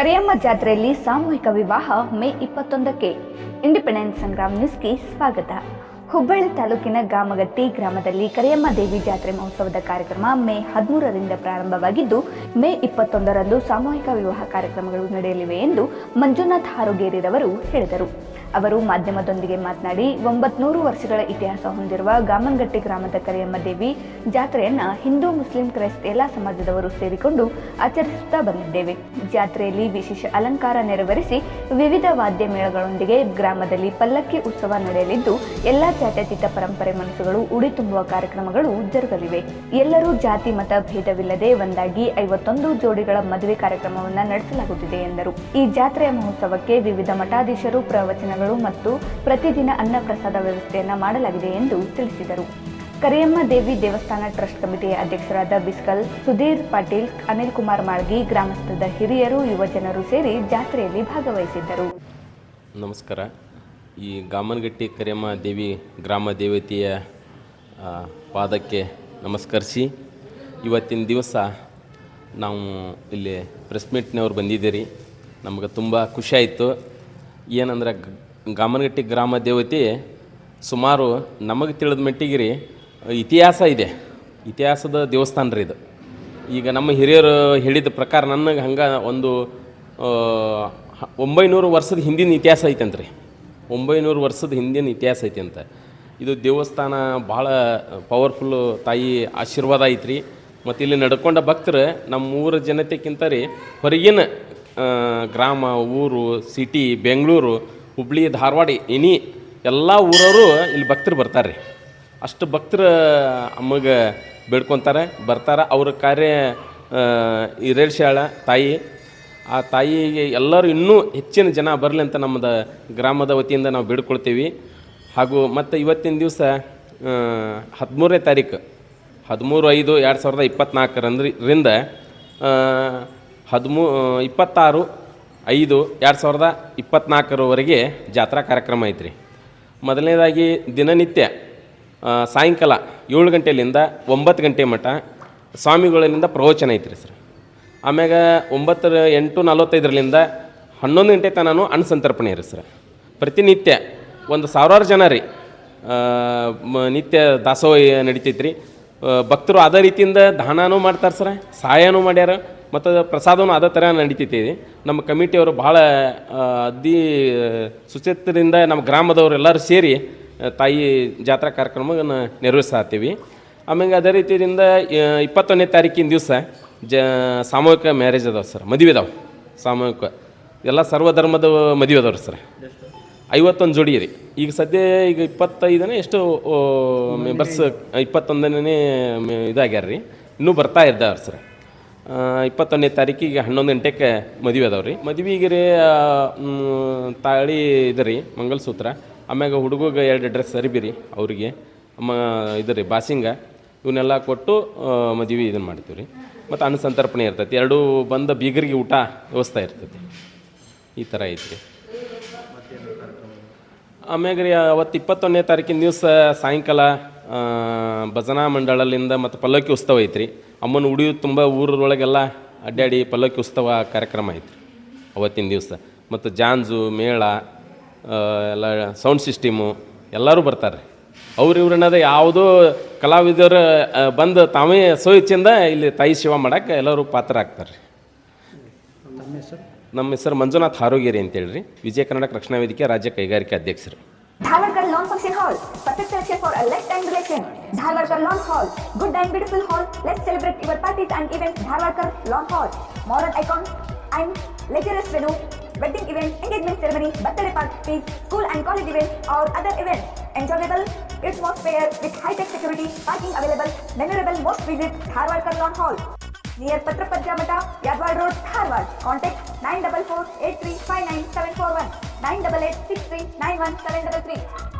ಕರಿಯಮ್ಮ ಜಾತ್ರೆಯಲ್ಲಿ ಸಾಮೂಹಿಕ ವಿವಾಹ ಮೇ ಇಪ್ಪತ್ತೊಂದಕ್ಕೆ. ಇಂಡಿಪೆಂಡೆನ್ಸ್ ಸಂಗ್ರಾಮ್ ನ್ಯೂಸ್ಗೆ ಸ್ವಾಗತ. ಹುಬ್ಬಳ್ಳಿ ತಾಲೂಕಿನ ಗಾಮಗಟ್ಟಿ ಗ್ರಾಮದಲ್ಲಿ ಕರಿಯಮ್ಮ ದೇವಿ ಜಾತ್ರೆ ಮಹೋತ್ಸವದ ಕಾರ್ಯಕ್ರಮ ಮೇ ಹದಿಮೂರರಿಂದ ಪ್ರಾರಂಭವಾಗಿದ್ದು, ಮೇ ಇಪ್ಪತ್ತೊಂದರಂದು ಸಾಮೂಹಿಕ ವಿವಾಹ ಕಾರ್ಯಕ್ರಮಗಳು ನಡೆಯಲಿವೆ ಎಂದು ಮಂಜುನಾಥ್ ಹಾರುಗೇರಿರವರು ಹೇಳಿದರು. ಅವರು ಮಾಧ್ಯಮದೊಂದಿಗೆ ಮಾತನಾಡಿ, ಒಂಬತ್ನೂರು ವರ್ಷಗಳ ಇತಿಹಾಸ ಹೊಂದಿರುವ ಗಾಮನಗಟ್ಟಿ ಗ್ರಾಮದ ಕರಿಯಮ್ಮ ದೇವಿ ಜಾತ್ರೆಯನ್ನು ಹಿಂದೂ ಮುಸ್ಲಿಂ ಕ್ರೈಸ್ತ ಎಲ್ಲ ಸಮಾಜದವರು ಸೇರಿಕೊಂಡು ಆಚರಿಸುತ್ತಾ ಬಂದಿದ್ದೇವೆ. ಜಾತ್ರೆಯಲ್ಲಿ ವಿಶೇಷ ಅಲಂಕಾರ ನೆರವೇರಿಸಿ ವಿವಿಧ ವಾದ್ಯ ಮೇಳಗಳೊಂದಿಗೆ ಗ್ರಾಮದಲ್ಲಿ ಪಲ್ಲಕ್ಕಿ ಉತ್ಸವ ನಡೆಯಲಿದ್ದು, ಎಲ್ಲ ಜಾತ್ಯತೀತ ಪರಂಪರೆ ಮನಸ್ಸುಗಳು ಉಡಿ ತುಂಬುವ ಕಾರ್ಯಕ್ರಮಗಳು ಜರುಗಲಿವೆ. ಎಲ್ಲರೂ ಜಾತಿ ಮತ ಭೇದವಿಲ್ಲದೆ ಒಂದಾಗಿ ಐವತ್ತೊಂದು ಜೋಡಿಗಳ ಮದುವೆ ಕಾರ್ಯಕ್ರಮವನ್ನು ನಡೆಸಲಾಗುತ್ತಿದೆ ಎಂದರು. ಈ ಜಾತ್ರೆಯ ಮಹೋತ್ಸವಕ್ಕೆ ವಿವಿಧ ಮಠಾಧೀಶರು ಮತ್ತು ಪ್ರತಿದಿನ ಅನ್ನ ಪ್ರಸಾದ ವ್ಯವಸ್ಥೆಯನ್ನು ಮಾಡಲಾಗಿದೆ ಎಂದು ತಿಳಿಸಿದರು. ಕರಿಯಮ್ಮ ದೇವಿ ದೇವಸ್ಥಾನ ಟ್ರಸ್ಟ್ ಕಮಿಟಿಯ ಅಧ್ಯಕ್ಷರಾದ ಬಿಸ್ಕಲ್, ಸುಧೀರ್ ಪಾಟೀಲ್, ಅನಿಲ್ ಕುಮಾರ್ ಮಾಳ್ಗಿ, ಗ್ರಾಮಸ್ಥದ ಹಿರಿಯರು ಯುವಜನರು ಸೇರಿ ಜಾತ್ರೆಯಲ್ಲಿ ಭಾಗವಹಿಸಿದ್ದರು. ನಮಸ್ಕಾರ. ಈ ಗಾಮನಗಟ್ಟಿ ಕರಿಯಮ್ಮ ದೇವಿ ಗ್ರಾಮ ದೇವತೆಯ ಪಾದಕ್ಕೆ ನಮಸ್ಕರಿಸಿ, ಇವತ್ತಿನ ದಿವಸ ನಾವು ಇಲ್ಲಿ ಪ್ರೆಸ್ ಮೀಟ್ನವ್ರು ಬಂದಿದ್ದೀರಿ. ನಮಗೆ ತುಂಬ ಖುಷಿ ಆಯಿತು. ಏನಂದ್ರೆ ಗಾಮನಗಟ್ಟಿ ಗ್ರಾಮ ದೇವತೆ ಸುಮಾರು ನಮಗೆ ತಿಳಿದ ಮಟ್ಟಿಗೆ ರೀ ಇತಿಹಾಸ ಇದೆ. ಇತಿಹಾಸದ ದೇವಸ್ಥಾನ ರೀ ಇದು. ಈಗ ನಮ್ಮ ಹಿರಿಯರು ಹೇಳಿದ ಪ್ರಕಾರ ನನಗೆ ಹಂಗೆ ಒಂದು ಒಂಬೈನೂರು ವರ್ಷದ ಹಿಂದಿನ ಇತಿಹಾಸ ಐತಂತ್ರಿ. ಒಂಬೈನೂರು ವರ್ಷದ ಹಿಂದಿನ ಇತಿಹಾಸ ಐತೆ ಅಂತ ಇದು ದೇವಸ್ಥಾನ ಭಾಳ ಪವರ್ಫುಲ್ಲು ತಾಯಿ ಆಶೀರ್ವಾದ ಐತ್ರಿ. ಮತ್ತು ಇಲ್ಲಿ ನಡ್ಕೊಂಡ ಭಕ್ತರು ನಮ್ಮ ಊರ ಜನತೆಗಿಂತ ರೀ ಹೊರಗಿನ ಗ್ರಾಮ, ಊರು ಸಿಟಿ ಬೆಂಗಳೂರು ಹುಬ್ಳಿ, ಧಾರವಾಡ, ಇನಿ ಎಲ್ಲ ಊರವರು ಇಲ್ಲಿ ಭಕ್ತರು ಬರ್ತಾರೆ ರೀ ಅಷ್ಟು ಭಕ್ತರು ಅಮ್ಮಗೆ ಬೇಡ್ಕೊತಾರೆ, ಬರ್ತಾರೆ. ಅವ್ರ ಕಾರ್ಯ ಹಿರೇಳ್ಸ್ಯಾಳ ತಾಯಿ. ಆ ತಾಯಿಗೆ ಎಲ್ಲರೂ ಇನ್ನೂ ಹೆಚ್ಚಿನ ಜನ ಬರಲಿ ಅಂತ ನಮ್ಮದು ಗ್ರಾಮದ ವತಿಯಿಂದ ನಾವು ಬೇಡ್ಕೊಳ್ತೀವಿ. ಹಾಗೂ ಮತ್ತು ಇವತ್ತಿನ ದಿವಸ ಹದಿಮೂರನೇ ತಾರೀಕು, ಹದಿಮೂರು ಐದು ಎರಡು ಸಾವಿರದ ಇಪ್ಪತ್ತ್ನಾಲ್ಕರಂದ್ರಿಂದ ಹದಿಮೂ ಇಪ್ಪತ್ತಾರು ಐದು, ಎರಡು ಸಾವಿರದ ಇಪ್ಪತ್ತ್ನಾಲ್ಕರವರೆಗೆ ಜಾತ್ರಾ ಕಾರ್ಯಕ್ರಮ ಐತ್ರಿ. ಮೊದಲನೇದಾಗಿ ದಿನನಿತ್ಯ ಸಾಯಂಕಾಲ ಏಳು ಗಂಟೆಲಿಂದ ಒಂಬತ್ತು ಗಂಟೆ ಮಟ್ಟ ಸ್ವಾಮಿಗಳಿಂದ ಪ್ರವಚನ ಐತ್ರಿ ಸರ್. ಆಮ್ಯಾಗ ಒಂಬತ್ತರ ಎಂಟು ನಲ್ವತ್ತೈದರಲ್ಲಿಂದ ಹನ್ನೊಂದು ಗಂಟೆ ತನಕ ಅಣ್ಣಸಂತರ್ಪಣೆ ಇರಿ ಸರ್. ಪ್ರತಿನಿತ್ಯ ಒಂದು ಸಾವಿರಾರು ಜನ ರೀ ನಿತ್ಯ ದಾಸೋಹ ನಡಿತೈತ್ರಿ. ಭಕ್ತರು ಅದೇ ರೀತಿಯಿಂದ ದಾನನೂ ಮಾಡ್ತಾರೆ ಸರ್ ಸಹಾಯನೂ ಮಾಡ್ಯಾರ. ಮತ್ತು ಪ್ರಸಾದನೂ ಅದೇ ಥರ ನಡೀತೈತಿ. ನಮ್ಮ ಕಮಿಟಿಯವರು ಭಾಳ ಅದಿ ಅತಿ ಸುಚಿತ್ರದಿಂದ ನಮ್ಮ ಗ್ರಾಮದವರೆಲ್ಲರೂ ಸೇರಿ ತಾಯಿ ಜಾತ್ರಾ ಕಾರ್ಯಕ್ರಮವನ್ನು ನೆರವೇರಿಸ್ತೀವಿ. ಆಮೇಲೆ ಅದೇ ರೀತಿಯಿಂದ ಇಪ್ಪತ್ತೊಂದನೇ ತಾರೀಕಿನ ದಿವಸ ಜ, ಸಾಮೂಹಿಕ ಮ್ಯಾರೇಜ್ ಅದಾವೆ ಸರ್, ಮದುವೆ ಅದಾವೆ. ಸಾಮೂಹಿಕ, ಎಲ್ಲ ಸರ್ವಧರ್ಮದ ಮದುವೆ ಅದಾವ್ರಿ ಸರ್. ಐವತ್ತೊಂದು ಜೋಡಿ ರೀ. ಈಗ ಸದ್ಯ ಈಗ ಇಪ್ಪತ್ತೈದನೇ ಎಷ್ಟು ಮೆಂಬರ್ಸ್ ಇಪ್ಪತ್ತೊಂದನೇ ಇದಾಗ್ಯಾರ ರೀ ಇನ್ನೂ ಬರ್ತಾ ಇದ್ದಾವ್ರಿ ಸರ್. ಇಪ್ಪತ್ತೊಂದನೇ ತಾರೀಕಿಗೆ ಹನ್ನೊಂದು ಗಂಟೆಗೆ ಮದುವೆ ಅದಾವೆ ರೀ. ಮದುವೆಗೆ ರೀ ತಾಳಿ ಇದು ರೀ, ಮಂಗಲಸೂತ್ರ. ಆಮ್ಯಾಗ ಹುಡುಗಗೆ ಎರಡು ಡ್ರೆಸ್ ಸರಿಬಿರಿ ರೀ, ಅವ್ರಿಗೆ. ಮ ಇದು ರೀ, ಬಾಸಿಂಗ. ಇವನ್ನೆಲ್ಲ ಕೊಟ್ಟು ಮದುವೆ ಇದನ್ನು ಮಾಡ್ತೀವಿ ರೀ. ಮತ್ತು ಅಣ್ಣಸಂತರ್ಪಣೆ ಇರ್ತೈತಿ. ಎರಡೂ ಬಂದ ಬೀಗರಿಗೆ ಊಟ ವ್ಯವಸ್ಥೆ ಇರ್ತೈತಿ. ಈ ಥರ ಐತ್ರಿ. ಆಮ್ಯಾಗ ರೀ ಅವತ್ತು ಇಪ್ಪತ್ತೊಂದನೇ ತಾರೀಕಿನ ದಿವಸ ಸಾಯಂಕಾಲ ಭಜನಾ ಮಂಡಳಲಿಂದ ಮತ್ತು ಪಲ್ಲಕ್ಕಿ ಉತ್ಸವ ಐತ್ರಿ. ಅಮ್ಮನ ಉಡಿಯು ತುಂಬ ಊರೊಳಗೆಲ್ಲ ಅಡ್ಡಾಡಿ ಪಲ್ಲಕ್ಕಿ ಉತ್ಸವ ಕಾರ್ಯಕ್ರಮ ಐತ್ರಿ ಅವತ್ತಿನ ದಿವಸ. ಮತ್ತು ಜಾಂಜು ಮೇಳ ಎಲ್ಲ ಸೌಂಡ್ ಸಿಸ್ಟಿಮು ಎಲ್ಲರೂ ಬರ್ತಾರೆ ಅವ್ರು ಇವ್ರನ್ನದ ಯಾವುದೋ ಕಲಾವಿದರು ಬಂದು ತಾವೇ ಸ್ವಇಚ್ಛೆಯಿಂದ ಇಲ್ಲಿ ತಾಯಿ ಶಿವ ಮಾಡೋಕ್ಕೆ ಎಲ್ಲರೂ ಪಾತ್ರ ಆಗ್ತಾರೆ ನಮ್ಮ ಹೆಸರು ಮಂಜುನಾಥ್ ಹಾರೋಗೇರಿ ಅಂತೇಳಿ ವಿಜಯ ಕರ್ನಾಟಕ ರಕ್ಷಣಾ ವೇದಿಕೆ ರಾಜ್ಯ ಕೈಗಾರಿಕಾ ಅಧ್ಯಕ್ಷರು. For a lifetime relation. Dharwarkar Lawn Hall. Good and beautiful hall. Let's celebrate your parties and events. Dharwarkar Lawn Hall. Modern icon and luxurious venue. Wedding events, engagement ceremony, birthday parties, school and college events or other events. Enjoyable atmosphere with high-tech security, parking available, memorable most visit Dharwarkar Lawn Hall. Near Patrapajja Mata, Yadwad Road, Dharwad. Contact 944-8359-741, 988-6391-733.